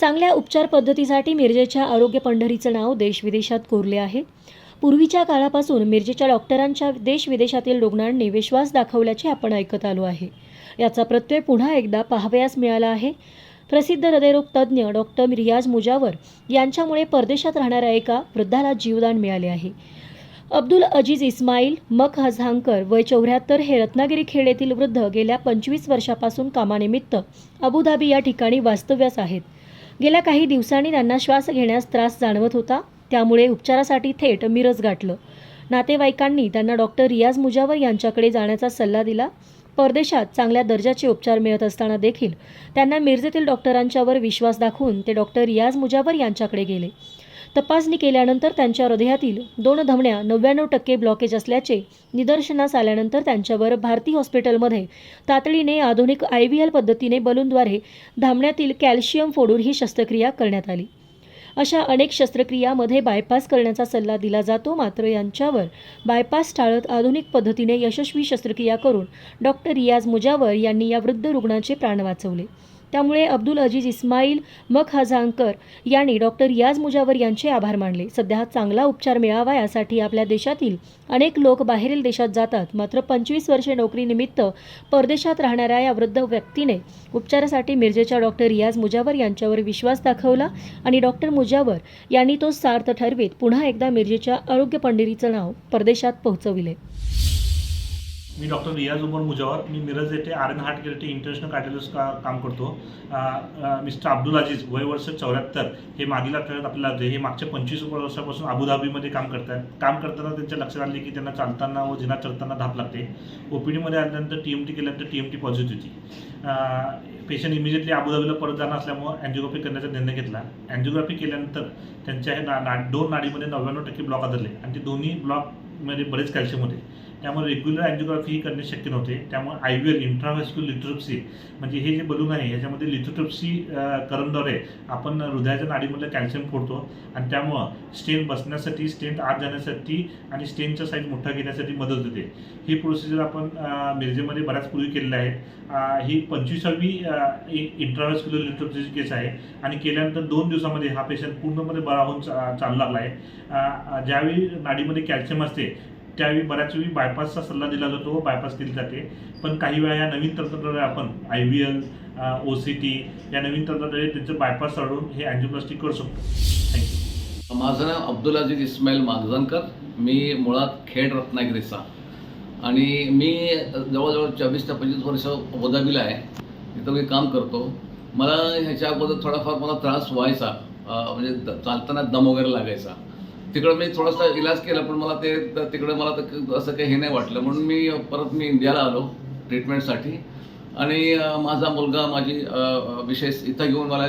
चांगल्या उपचार पद्धतीसाठी मिरजेच्या आरोग्य पंढरीचं नाव देशविदेशात कोरले आहे. पूर्वीच्या काळापासून मिरजेच्या डॉक्टरांच्या देशविदेशातील रुग्णांनी विश्वास दाखवल्याचे आपण ऐकत आलो आहे. याचा प्रत्यय पुन्हा एकदा पाहावयास मिळाला आहे. प्रसिद्ध हृदयरोग तज्ज्ञ डॉक्टर रियाज मुजावर यांच्यामुळे परदेशात राहणाऱ्या एका वृद्धाला जीवदान मिळाले आहे. अब्दुल अजीज इस्माईल मक हझांकर वय चौऱ्याहत्तर हे रत्नागिरी खेड येथील वृद्ध गेल्या पंचवीस वर्षापासून कामानिमित्त अबुधाबी या ठिकाणी वास्तव्यास आहेत. गेल्या काही दिवसांनी त्यांना श्वास घेण्यास त्रास जाणवत होता. त्यामुळे उपचारासाठी थेट मिरज गाठलं. नातेवाईकांनी त्यांना डॉक्टर रियाज मुजावर यांच्याकडे जाण्याचा सल्ला दिला. परदेशात चांगल्या दर्जाचे उपचार मिळत असताना देखील त्यांना मिरजेतील डॉक्टरांच्यावर विश्वास दाखवून ते डॉक्टर रियाज मुजावर यांच्याकडे गेले. तपासणी केल्यानंतर त्यांच्या हृदयातील दोन धमन्या नव्याण्णव टक्के ब्लॉकेज असल्याचे निदर्शनास आल्यानंतर त्यांच्यावर भारती हॉस्पिटलमध्ये तातडीने आधुनिक आय व्ही एल पद्धतीने बलूनद्वारे धामण्यातील कॅल्शियम फोडून ही शस्त्रक्रिया करण्यात आली. अशा अनेक शस्त्रक्रियामध्ये बायपास करण्याचा सल्ला दिला जातो मात्र यांच्यावर बायपास टाळत आधुनिक पद्धतीने यशस्वी शस्त्रक्रिया करून डॉक्टर रियाज मुजावर यांनी या वृद्ध रुग्णाचे प्राण वाचवले. त्यामुळे अब्दुल अजीज इस्माईल मक हजांकर यांनी डॉक्टर रियाज मुजावर यांचे आभार मानले. सध्या चांगला उपचार मिळावा यासाठी आपल्या देशातील अनेक लोक बाहेरील देशात जातात. मात्र पंचवीस वर्षे नोकरीनिमित्त परदेशात राहणाऱ्या या वृद्ध व्यक्तीने उपचारासाठी मिरजेच्या डॉक्टर रियाज मुजावर यांच्यावर विश्वास दाखवला आणि डॉक्टर मुजावर यांनी तो सार्थ ठरवीत पुन्हा एकदा मिरजेच्या आरोग्य पंढरीचं नाव परदेशात पोहोचविले. मी डॉक्टर रियाज उमर मुजावर मी मिरज येथे आर एन हार्ट केअर येथे इंटरनॅशनल कार्डिओलॉजिस्ट का काम करतो. मिस्टर अब्दुल अजीज वय वर्ष चौऱ्याहत्तर हे मागील आठवड्यात आपल्याला होते हे मागच्या पंचवीस वर्षापासून अबुधाबीमध्ये काम करतात काम करताना त्यांच्या लक्षात आले की त्यांना चालताना व जिना चढताना धाप लागते. ओ पी डीमध्ये आल्यानंतर टी एम टी केल्यानंतर टी एम टी पॉझिटिव्ह होती. पेशंट इमिजिएटली अबुधाबीला परत जाणं असल्यामुळं अँजिओग्राफी करण्याचा निर्णय घेतला. अँजिओग्राफी केल्यानंतर त्यांच्या हे ना ना दोन नाडीमध्ये नव्याण्णव टक्के ब्लॉक आदरले. आणि ते दोन्ही ब्लॉकमध्ये बरेच कॅल्शियम होते. त्यामुळे रेग्युलर अँजिओग्राफी ही करणे शक्य नव्हते. त्यामुळे I V L intravascular lithotripsy म्हणजे हे जे बलून आहे ह्याच्यामध्ये लिथोट्रिप्सी करमद्वारे आपण हृदयाच्या नाडीमधलं कॅल्शियम फोडतो आणि त्यामुळं स्टेन बसण्यासाठी स्टेन आत जाण्यासाठी आणि स्टेनचा साईज मोठा घेण्यासाठी मदत होते. ही प्रोसिजर आपण मिरजेमध्ये बऱ्याच पूर्वी केलेली आहे. ही पंचवीसावी इंट्राव्हॅस्क्युलर लिथ्रोप्सी केस आहे आणि केल्यानंतर दोन दिवसामध्ये हा पेशंट पूर्णपणे बरा होऊन चा- चालू लागला आहे. ज्यावेळी नाडीमध्ये कॅल्शियम असते त्यावेळी बऱ्याच वेळी बायपासचा सल्ला दिला जातो व बायपास केली जाते. पण काही वेळा या नवीन तंत्रज्ञानाद्वारे आपण I V L O C T या नवीन तंत्रज्ञाने त्यांचं बायपास चढवून हे अँजिओप्लास्टिक करू शकतो. थँक्यू माझं नाव अब्दुल अजीज इस्माईल मागजनकर मी मुळात खेड रत्नागिरीचा. आणि मी जवळजवळ चोवीस ते पंचवीस वर्ष अबुधाबीला आहे. तिथं मी काम करतो. मला ह्याच्या अगोदर थोडाफार मला त्रास व्हायचा. म्हणजे द- चालताना दम वगैरे लागायचा. तिकडं मी थोडासा इलाज केला पण मला ते तिकडं मला तर असं काही हे नाही वाटलं. म्हणून मी परत मी इंडियाला आलो ट्रीटमेंटसाठी. आणि माझा मुलगा माझी विशेष इथं घेऊन मला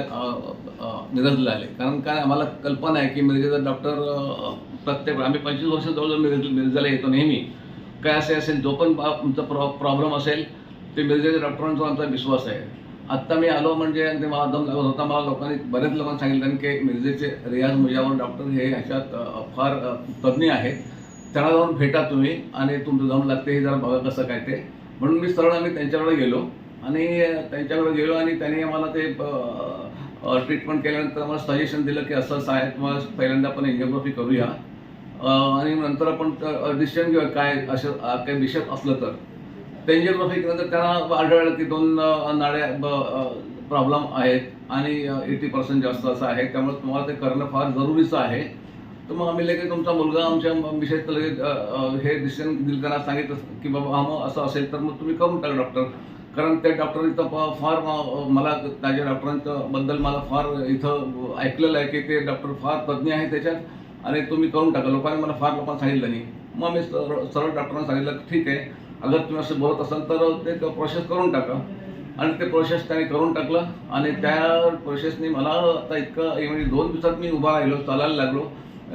मिरजला आले. कारण काय आम्हाला कल्पना आहे की मिरजेचा डॉक्टर प्रत्येक आम्ही पंचवीस वर्ष जवळजवळ मिरज मिरजेला येतो नेहमी. काय असे असेल जो पण तुमचा प्रॉ प्रॉब्लेम असेल ते मिरजेच्या डॉक्टरांचा आमचा विश्वास आहे. आत्ता मी आलो म्हणजे ते मला दम लागत होता. मला लोकांनी बरेच लोकांनी सांगितलं की मिरजेचे रियाज मुजावर डॉक्टर हे ह्याच्यात फार तज्ज्ञ आहेत. त्यांना जाऊन भेटा तुम्ही आणि तुमचं दम लागते हे जरा बघा कसं काय ते. म्हणून मी सरळ आम्ही त्यांच्याकडे गेलो आणि त्यांच्याकडे गेलो आणि त्यांनी आम्हाला ते ट्रीटमेंट केल्यानंतर मला सजेशन दिलं की असं असं आहे तुम्हाला पहिल्यांदा आपण एन्जिओग्राफी करूया. आणि नंतर आपण डिसिजन घेऊया काय असं काही विषय असलं तर. ते एन्जिओग्राफी त्यांना आढळलं की दोन अं, नाड्या प्रॉब्लेम आहेत आणि एटी पर्सेंट जास्त असं आहे. त्यामुळे तुम्हाला ते करणं फार जरुरीचं आहे. तर मग आम्ही लगेच तुमचा मुलगा आमच्या विषयात लगेच हे डिसिजन दिलं त्यांना सांगितलं की बाबा हा मग असं असेल तर मग तुम्ही करून टाका डॉक्टर कारण त्या डॉक्टर इथं फार मला त्याच्या डॉक्टरांच्या बद्दल मला फार इथं ऐकलेलं आहे की ते डॉक्टर फार तज्ज्ञ आहे त्याच्यात आणि तुम्ही करून टाका. लोकांनी मला फार लोकांना सांगितलं नाही. मग मी सरळ सरळ डॉक्टरांना सांगितलं ठीक आहे अगर तुम्ही असं बोलत असाल तर ते प्रोसेस करून टाका. आणि ते प्रोसेस त्याने करून टाकलं. आणि त्या प्रोसेसने मला आता इतकं म्हणजे दोन दिवसात मी उभा राहिलो चालायला लागलो.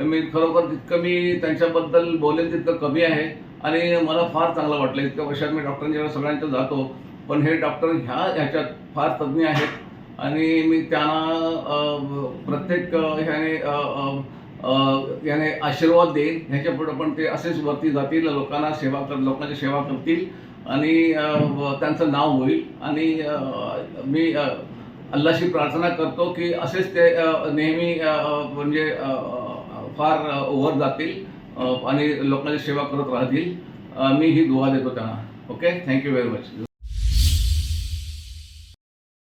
मी खरोखर जितकं मी त्यांच्याबद्दल बोलेन तितकं कमी आहे. आणि मला फार चांगलं वाटलं. इतक्या वर्षात मी डॉक्टरांच्या सगळ्यांच्या जातो पण हे डॉक्टर ह्या ह्याच्यात फार तज्ज्ञ आहेत. आणि मी त्यांना प्रत्येक ह्याने याने आशीर्वाद देईन ह्याच्या पुढे पण ते असेच वरती जातील. लोकांना सेवा कर लोकांची सेवा करतील. आणि त्यांचं नाव होईल. आणि मी अल्लाशी प्रार्थना करतो की असेच ते नेहमी म्हणजे फार ओव्हर वर जातील. आणि लोकांची सेवा करत राहतील. मी ही दुवा देतो त्यांना. ओके? Thank you very much